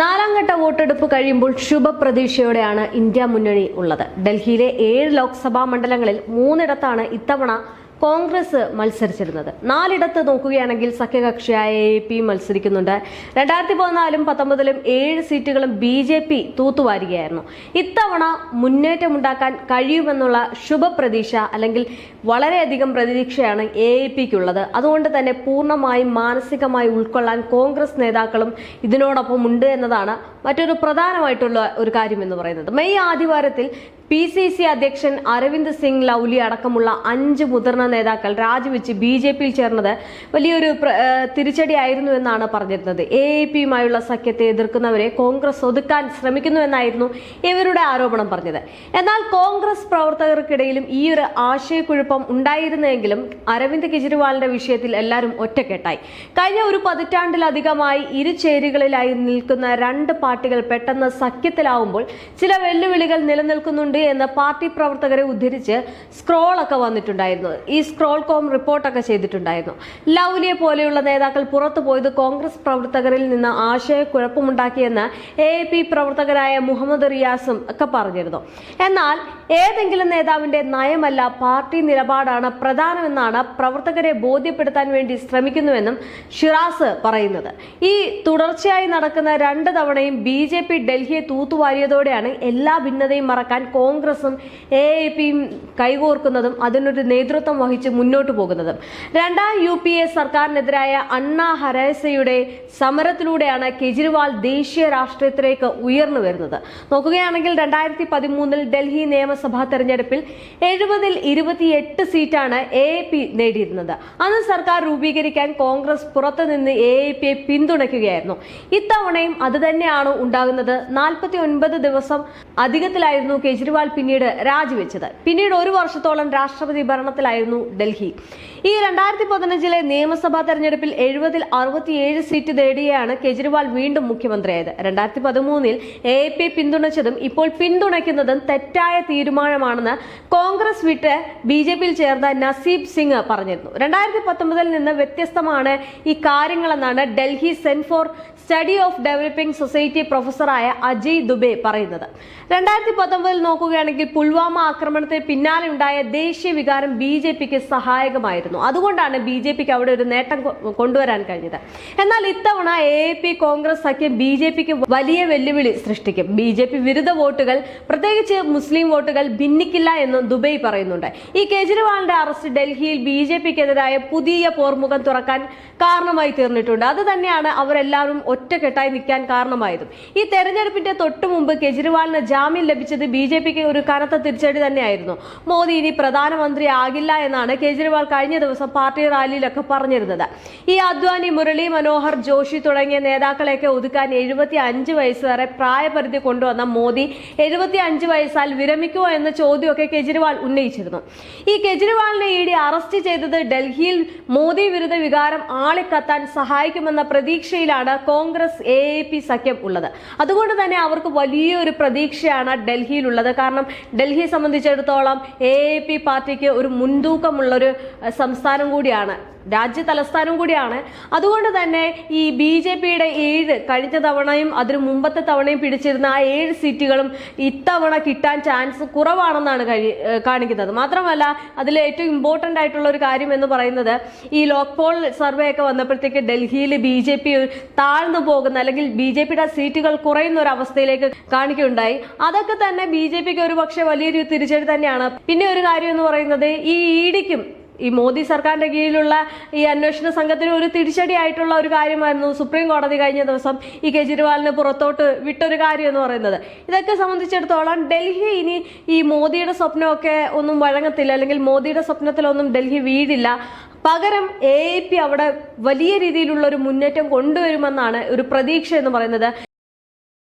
നാലാം ഘട്ട വോട്ടെടുപ്പ് കഴിയുമ്പോൾ ശുഭപ്രതീക്ഷയോടെയാണ് ഇന്ത്യ മുന്നണി ഉള്ളത്. ഡൽഹിയിലെ ഏഴ് ലോക്സഭാ മണ്ഡലങ്ങളിൽ മൂന്നിടത്താണ് ഇത്തവണ കോൺഗ്രസ് മത്സരിച്ചിരുന്നത്. നാലിടത്ത് നോക്കുകയാണെങ്കിൽ സഖ്യകക്ഷിയായ എ പി മത്സരിക്കുന്നുണ്ട്. രണ്ടായിരത്തി പതിനാലും പത്തൊമ്പതിലും ഏഴ് സീറ്റുകളും ബി ജെ പി തൂത്തുവാരുകയായിരുന്നു. ഇത്തവണ മുന്നേറ്റമുണ്ടാക്കാൻ കഴിയുമെന്നുള്ള ശുഭപ്രതീക്ഷ അല്ലെങ്കിൽ വളരെയധികം പ്രതീക്ഷയാണ് എ എ പിക്കുള്ളത് അതുകൊണ്ട് തന്നെ പൂർണമായും മാനസികമായി ഉൾക്കൊള്ളാൻ കോൺഗ്രസ് നേതാക്കളും ഇതിനോടൊപ്പം ഉണ്ട് എന്നതാണ് മറ്റൊരു പ്രധാനമായിട്ടുള്ള ഒരു കാര്യം എന്ന് പറയുന്നത്. മെയ് ആദ്യവാരത്തിൽ പി സി സി അധ്യക്ഷൻ അരവിന്ദ് സിംഗ് ലൗലി അടക്കമുള്ള അഞ്ച് മുതിർന്ന നേതാക്കൾ രാജിവെച്ച് ബി ജെ പിയിൽ ചേർന്നത് വലിയൊരു തിരിച്ചടിയായിരുന്നു എന്നാണ് പറഞ്ഞിരുന്നത്. എ എ പിയുമായുള്ള സഖ്യത്തെ എതിർക്കുന്നവരെ കോൺഗ്രസ് ഒതുക്കാൻ ശ്രമിക്കുന്നുവെന്നായിരുന്നു ഇവരുടെ ആരോപണം പറഞ്ഞത്. എന്നാൽ കോൺഗ്രസ് പ്രവർത്തകർക്കിടയിലും ഈ ഒരു ആശയക്കുഴപ്പം ഉണ്ടായിരുന്നെങ്കിലും അരവിന്ദ് കെജ്രിവാളിന്റെ വിഷയത്തിൽ എല്ലാവരും ഒറ്റക്കെട്ടായി. കഴിഞ്ഞ ഒരു പതിറ്റാണ്ടിലധികമായി ഇരു ചേരികളിലായി നിൽക്കുന്ന രണ്ട് പാർട്ടികൾ പെട്ടെന്ന് സഖ്യത്തിലാവുമ്പോൾ ചില വെല്ലുവിളികൾ നിലനിൽക്കുന്നുണ്ട് എന്ന് പാർട്ടി പ്രവർത്തകരെ ഉദ്ധരിച്ച് സ്ക്രോൾ ഒക്കെ വന്നിട്ടുണ്ടായിരുന്നു. ഈ സ്ക്രോൾ കോം റിപ്പോർട്ടൊക്കെ ചെയ്തിട്ടുണ്ടായിരുന്നു. ലൗലിയെ പോലെയുള്ള നേതാക്കൾ പുറത്തു പോയത് കോൺഗ്രസ് പ്രവർത്തകരിൽ നിന്ന് ആശയക്കുഴപ്പമുണ്ടാക്കിയെന്ന് എ പി പ്രവർത്തകരായ മുഹമ്മദ് റിയാസും ഒക്കെ പറഞ്ഞിരുന്നു. എന്നാൽ ഏതെങ്കിലും നേതാവിന്റെ നയമല്ല പാർട്ടി നിലപാടാണ് പ്രധാനമെന്നാണ് പ്രവർത്തകരെ ബോധ്യപ്പെടുത്താൻ വേണ്ടി ശ്രമിക്കുന്നുവെന്നും ഷിറാസ് പറയുന്നത്. ഈ തുടർച്ചയായി നടക്കുന്ന രണ്ട് തവണയും ബി ഡൽഹിയെ തൂത്തുവാരിയതോടെയാണ് എല്ലാ ഭിന്നതയും മറക്കാൻ കോൺഗ്രസും എ എ പിയും കൈകോർക്കുന്നതും അതിനൊരു നേതൃത്വം വഹിച്ച് മുന്നോട്ട് പോകുന്നതും. രണ്ടാം യു പി എ സർക്കാരിനെതിരായ അണ്ണാ ഹരേസയുടെ സമരത്തിലൂടെയാണ് കെജ്രിവാൾ ദേശീയ രാഷ്ട്രീയത്തിലേക്ക് ഉയർന്നു വരുന്നത്. നോക്കുകയാണെങ്കിൽ രണ്ടായിരത്തി പതിമൂന്നിൽ ഡൽഹി നിയമസഭാ തെരഞ്ഞെടുപ്പിൽ എഴുപതിൽ ഇരുപത്തിയെട്ട് സീറ്റാണ് എ പി നേടിയിരുന്നത്. അന്ന് സർക്കാർ രൂപീകരിക്കാൻ കോൺഗ്രസ് പുറത്തുനിന്ന് എ എ പിയെ പിന്തുണയ്ക്കുകയായിരുന്നു. ഇത്തവണയും അത് തന്നെയാണ് ഉണ്ടാകുന്നത്. നാൽപ്പത്തി ഒൻപത് ദിവസം അധികത്തിലായിരുന്നു കെജ്രിവാൾ പിന്നീട് രാജിവെച്ചത്. പിന്നീട് ഒരു വർഷത്തോളം രാഷ്ട്രപതി ഭരണത്തിലായിരുന്നു ഡൽഹി. ഈ രണ്ടായിരത്തി പതിനഞ്ചിലെ നിയമസഭാ തെരഞ്ഞെടുപ്പിൽ എഴുപതിൽ അറുപത്തിയേഴ് സീറ്റ് നേടിയാണ് കെജ്രിവാൾ വീണ്ടും മുഖ്യമന്ത്രിയായത്. രണ്ടായിരത്തി പതിമൂന്നിൽ എ പി പിന്തുണച്ചതും ഇപ്പോൾ പിന്തുണയ്ക്കുന്നതും തെറ്റായ തീരുമാനമാണെന്ന് കോൺഗ്രസ് വിട്ട് ബി ജെ പിയിൽ ചേർന്ന നസീബ് സിംഗ് പറഞ്ഞിരുന്നു. രണ്ടായിരത്തി പത്തൊമ്പതിൽ നിന്ന് വ്യത്യസ്തമാണ് ഈ കാര്യങ്ങളെന്നാണ് Delhi centre for study of developing society പ്രൊഫസറായ Ajay Dubey പറയുന്നത്. രണ്ടായിരത്തി പത്തൊമ്പതിൽ നോക്കുകയാണെങ്കിൽ പുൽവാമ ആക്രമണത്തിന് പിന്നാലെ ഉണ്ടായ ദേശീയ വികാരം ബി ജെ പിക്ക് സഹായകമായിരുന്നു. അതുകൊണ്ടാണ് ബി ജെ പിക്ക് അവിടെ ഒരു നേട്ടം കൊണ്ടുവരാൻ കഴിഞ്ഞത്. എന്നാൽ ഇത്തവണ എ പി കോൺഗ്രസ് സഖ്യം ബി ജെ പിക്ക് വലിയ വെല്ലുവിളി സൃഷ്ടിക്കും. ബി ജെ പി വിരുദ്ധ വോട്ടുകൾ പ്രത്യേകിച്ച് മുസ്ലിം വോട്ടുകൾ ഭിന്നിക്കില്ല എന്ന് ദുബൈ പറയുന്നുണ്ട്. ഈ കേജ്രിവാളിന്റെ അറസ്റ്റ് ഡൽഹിയിൽ ബി ജെ പിക്കെതിരായ പുതിയ പോർമുഖം തുറക്കാൻ കാരണമായി തീർന്നിട്ടുണ്ട്. അത് തന്നെയാണ് അവരെല്ലാവരും ഒറ്റക്കെട്ടായി നിൽക്കാൻ കാരണമായതും. ഈ തെരഞ്ഞെടുപ്പിന്റെ തൊട്ടു മുമ്പ് കെജ്രിവാളിന് ജാമ്യം ലഭിച്ചത് ബി ജെ പിക്ക് ഒരു കനത്ത തിരിച്ചടി തന്നെയായിരുന്നു. മോദി ഇനി പ്രധാനമന്ത്രി ആകില്ല എന്നാണ് കേജ്രിവാൾ കഴിഞ്ഞ ദിവസം പാർട്ടി റാലിയിലൊക്കെ പറഞ്ഞിരുന്നത്. ഈ അദ്വാനി മുരളി മനോഹർ ജോഷി തുടങ്ങിയ നേതാക്കളെയൊക്കെ ഒതുക്കാൻ എഴുപത്തി അഞ്ച് വയസ്സ് വരെ പ്രായപരിധി കൊണ്ടുവന്ന മോദി എഴുപത്തി അഞ്ച് വയസ്സാൽ വിരമിക്കുമോ എന്ന ചോദ്യമൊക്കെ കെജ്രിവാൾ ഉന്നയിച്ചിരുന്നു. ഈ കെജ്രിവാളിനെ ഇ ഡി അറസ്റ്റ് ചെയ്തത് ഡൽഹിയിൽ മോദി വിരുദ്ധ വികാരം ആളിക്കത്താൻ സഹായിക്കുമെന്ന പ്രതീക്ഷയിലാണ് കോൺഗ്രസ് എ സഖ്യം ഉള്ളത്. അതുകൊണ്ട് തന്നെ അവർക്ക് വലിയൊരു പ്രതീക്ഷയാണ് ഡൽഹിയിലുള്ളത്. കാരണം ഡൽഹിയെ സംബന്ധിച്ചിടത്തോളം എ എ പി പാർട്ടിക്ക് ഒരു മുൻതൂക്കമുള്ളൊരു സംസ്ഥാനം കൂടിയാണ്. രാജ്യ തലസ്ഥാനം കൂടിയാണ്. അതുകൊണ്ട് തന്നെ ഈ ബി ജെ പിയുടെ ഏഴ് കഴിഞ്ഞ തവണയും അതിനു മുമ്പത്തെ തവണയും പിടിച്ചിരുന്ന ആ ഏഴ് സീറ്റുകളും ഇത്തവണ കിട്ടാൻ ചാൻസ് കുറവാണെന്നാണ് കഴി കാണിക്കുന്നത്. മാത്രമല്ല അതിൽ ഏറ്റവും ഇമ്പോർട്ടന്റ് ആയിട്ടുള്ള ഒരു കാര്യം എന്ന് പറയുന്നത് ഈ ലോക് പോൾ സർവേ ഒക്കെ വന്നപ്പോഴത്തേക്ക് ഡൽഹിയിൽ ബി ജെ പി താഴ്ന്നു പോകുന്ന അല്ലെങ്കിൽ ബി ജെ പിയുടെ സീറ്റുകൾ കുറയുന്ന ഒരു അവസ്ഥയിലേക്ക് കാണിക്കുകയുണ്ടായി. അതൊക്കെ തന്നെ ബി ജെ പിക്ക് ഒരു പക്ഷേ വലിയൊരു തിരിച്ചടി തന്നെയാണ്. പിന്നെ ഒരു കാര്യം എന്ന് പറയുന്നത് ഈ ഇഡിക്കും ഈ മോദി സർക്കാരിന്റെ കീഴിലുള്ള ഈ അന്വേഷണ സംഘത്തിന് ഒരു തിരിച്ചടിയായിട്ടുള്ള ഒരു കാര്യമായിരുന്നു സുപ്രീം കോടതി കഴിഞ്ഞ ദിവസം ഈ കെജ്രിവാളിന് പുറത്തോട്ട് വിട്ടൊരു കാര്യം എന്ന് പറയുന്നത്. ഇതൊക്കെ സംബന്ധിച്ചിടത്തോളം ഡൽഹി ഇനി ഈ മോദിയുടെ സ്വപ്നമൊക്കെ ഒന്നും വഴങ്ങത്തില്ല അല്ലെങ്കിൽ മോദിയുടെ സ്വപ്നത്തിലൊന്നും ഡൽഹി വീഴില്ല. പകരം എ അവിടെ വലിയ രീതിയിലുള്ള ഒരു മുന്നേറ്റം കൊണ്ടുവരുമെന്നാണ് ഒരു പ്രതീക്ഷ എന്ന് പറയുന്നത്.